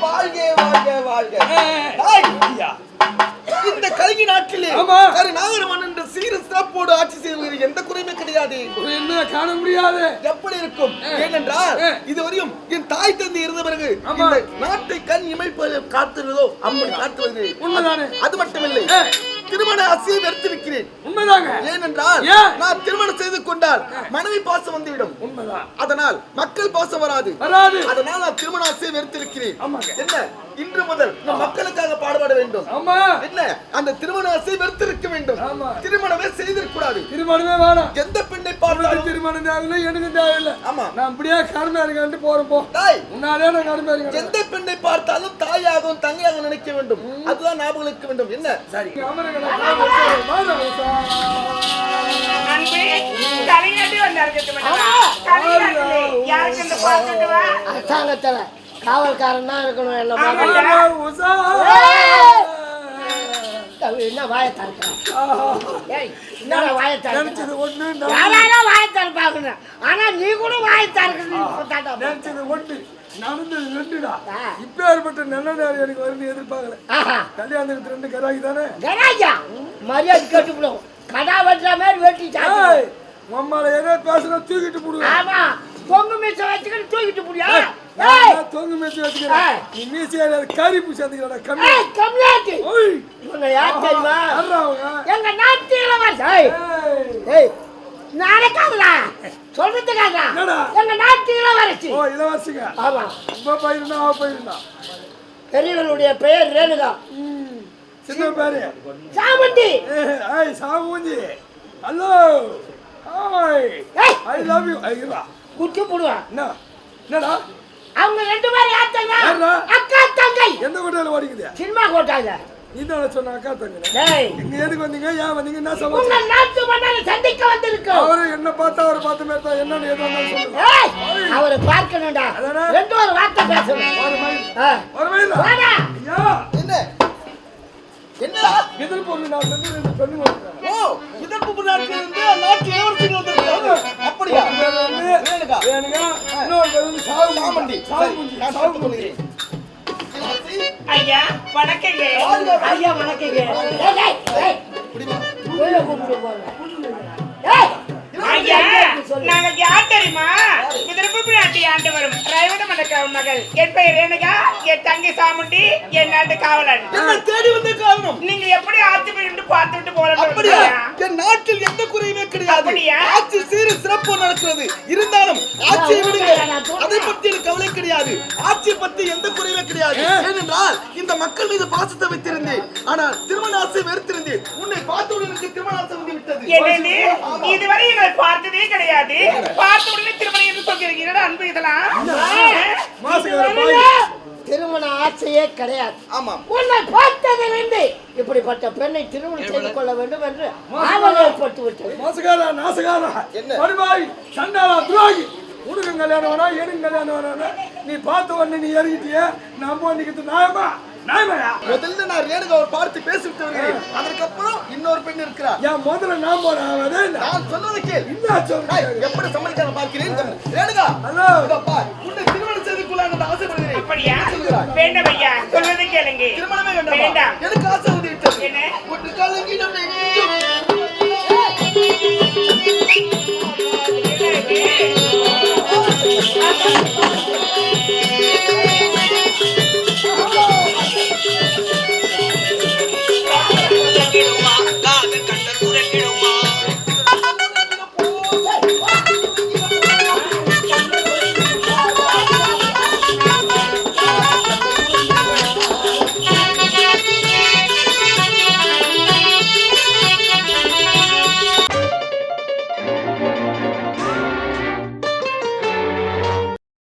வாழ்க வாழ்க வாழ்க. இந்த கல்வி நாட்டிலே ஆமா. கருநாகரமன் என்ற சீர சிறப்போடு ஆட்சி செய்வது எந்த குறையுமே கிடையாது. என்ன காண முடியாது. எப்படி இருக்கும்? ஏனென்றால். இதுவரையும் என் தாய் தந்தை இருந்த பிறகு. இந்த நாட்டை கண் இமைப்பது காத்துறதோ அப்படி காத்துவது உண்மைதானே? அது மட்டுமில்லை. திருமண ஆசையை வெறுத்திருக்கிறேன். உண்மைதாங்க ஏனென்றால் ஏன்? நான் திருமணம் செய்து கொண்டால் மனைவி பாசம் வந்துவிடும். உண்மைதான். அதனால் மக்கள் பாசம் வராது. வராது. அதனால் நான் திருமண ஆசையை வெறுத்திருக்கிறேன். ஆமாங்க. என்ன? இன்று முதல் மக்களுக்காக பாடுபட வேண்டும். ஆமா. என்ன? அந்த திருமண ஆசை வெறுத்திருக்க வேண்டும். ஆமா. திருமணமே செய்திருக்க கூடாது திருமணமே வேணாம். எந்த பெண்ணை பார்த்தாலும் திருமணம் தேவையில்லை எனக்கு தேவையில்லை. ஆமா. நான் அப்படியே கருமையா இருக்கான்ட்டு போறேன் போ. தாய். முன்னாலே நான் கருமையா இருக்கேன் எந்த பெண்ணை பார்த்தாலும் தாயாகவும் தங்கையாக நினைக்க வேண்டும். அதுதான் ஞாபகம் இருக்க வேண்டும். என்ன? சரி. அரசாங்கத்துல காவல்காரன் தான் இருக்கணும் என்ன. என்ன வாயை என்னடா வாயை ஒண்ணு நான் யாராலும் வாயை திறப்பாங்க ஆனா நீ கூட வாயை ஒண்ணு நடந்தது ரெண்டுடா ஆ. இப்ப ஏற்பட்ட நல்ல நேரம் எனக்கு வரும்னு எதிர்பார்க்கல கல்யாணத்துக்கு ரெண்டு கராகி தானே மரியாதை கட்டுப்படும் கடா வெட்டுற மாதிரி வெட்டி உம்மால என்ன பேசுனா தூக்கிட்டு போடுவேன் ஆமா பொங்கு மீச வச்சுக்கிட்டு தூக்கிட்டு ஏய் தொங்கு மேய்ச்சி வச்சுக்கிறேன். நீ மீசியால கறி பூசி வந்துக்கிறடா கம்மி. ஓய்! இவங்க யார் தெரியுமா? எங்க நாட்டு இளவரசர். ஏய்! சொல்றதுக்காக என்னடா? எங்க நாட்டு இளவரசி. ஓ இளவரசிங்க. ஆமா. உங்க பயிர்னா அவ பயிர்னா பெரியவளுடைய பெயர் ரேணுகா. சின்ன பேரு. சாமந்தி ஏய், சாமூஞ்சி ஹலோ. ஐ லவ் யூ ஐயா. குட்டி போடுவான் என்ன? என்னடா? அவங்க ரெண்டு பேரும் யார்? அக்கா தங்கை. எந்த கோட்டையில ஓடிக்குது? சினிமா கோட்டாங்க நீ தான் சொன்ன அக்கா தங்க. டேய். இங்க எதுக்கு வந்தீங்க? ஏன் வந்தீங்க? என்ன சமாச்சாரம்? நாட்டு மன்னரை சந்திக்க வந்திருக்கோம் அவரு என்ன பார்த்தா அவரை பார்த்த மாதிரி தான் என்னன்னு எது வந்தாலும் சொல்லுங்க அவரை பார்க்கணும்டா? ரெண்டு ஒரு வார்த்தை பேசணும். ஒரு மயில். ஒரு மயில்? என்ன என்னடா எதிர் பொண்ணு நான் வந்து ரெண்டு பெண்ணு வந்துட்டேன் ஓ இதற்கு நாட்டிலிருந்து நாட்டு இளவரசிகள் வந்திருக்காங்க அப்படியா? ரேணுகா. வேணுங்க இன்னொரு பேர் வந்து சாவு சாமண்டி சாவு மூஞ்சி. நான் சாவு இளவரசி, ஐயா வணக்கங்க. ஐயா வணக்கங்க. விருப்ப நாட்டு ஆண்டு வரும் ரவிட மண்டக்க மகள். என் பெயர் ரேணுகா என் தங்கை சாமுண்டி என் நாட்டு காவலன். தேடி வந்த காரணம்? நீங்க எப்படி ஆட்சி போயிட்டு பார்த்து விட்டு போறது அப்படியா என் நாட்டில் எந்த குறையுமே கிடையாது. அப்படியா? சிறப்பு நடக்கிறது. இருந்தாலும் ஆட்சியை விடுங்க. அதை பற்றி எனக்கு கவலை கிடையாது. ஆட்சியை பற்றி எந்த குறையுமே கிடையாது. ஏனென்றால் இந்த மக்கள் மீது பாசத்தை வைத்திருந்தேன். ஆனால் திருமண ஆசை வெறுத்திருந்தேன். உன்னை பார்த்தவுடன் எனக்கு திருமண ஆசை வந்து விட்டது. இதுவரை எங்களை பார்த்ததே கிடையாது. பார்த்த உடனே திருமணம் என்று சொல்கிறீங்க அன்பு இதெல்லாம்? திருமண ஆசையே கிடையாது. ஆமாம். உன்னை பார்த்ததிலிருந்து இப்படிப்பட்ட பெண்ணை திருமணம் செய்து கொள்ள வேண்டும் என்று ஆவல் ஏற்பட்டு விட்டது மோசக்காரா நாசகாரா? என்ன? மறுபாய் சண்டாளா துரோகி? உனக்கு கல்யாணம் வேணா எனக்கு கல்யாணம் நீ பார்த்த உடனே நீ இறங்கிட்டிய நம்ம நிக்கிறது நியாயமா முதல்ல நான் ரேணுகாவை பார்த்து பேசிவிட்டு வருகிறேன் அதற்கப்புறம் இன்னொரு பெண் இருக்கிறார். என் முதல்ல நான் போன ஆவதே இல்ல. நான் சொன்னதை கேள். என்ன சொல்றேன் எப்படி சமாளிக்க பார்க்கிறேன். ரேணுகா ஹலோ. உன்னை திருமணம் செய்து கொள்ள நான் ஆசைப்படுகிறேன்? வேண்டாம் ஐயா சொல்வதை கேளுங்க. திருமணமே வேண்டாமா? எனக்கு ஆசை என்ன?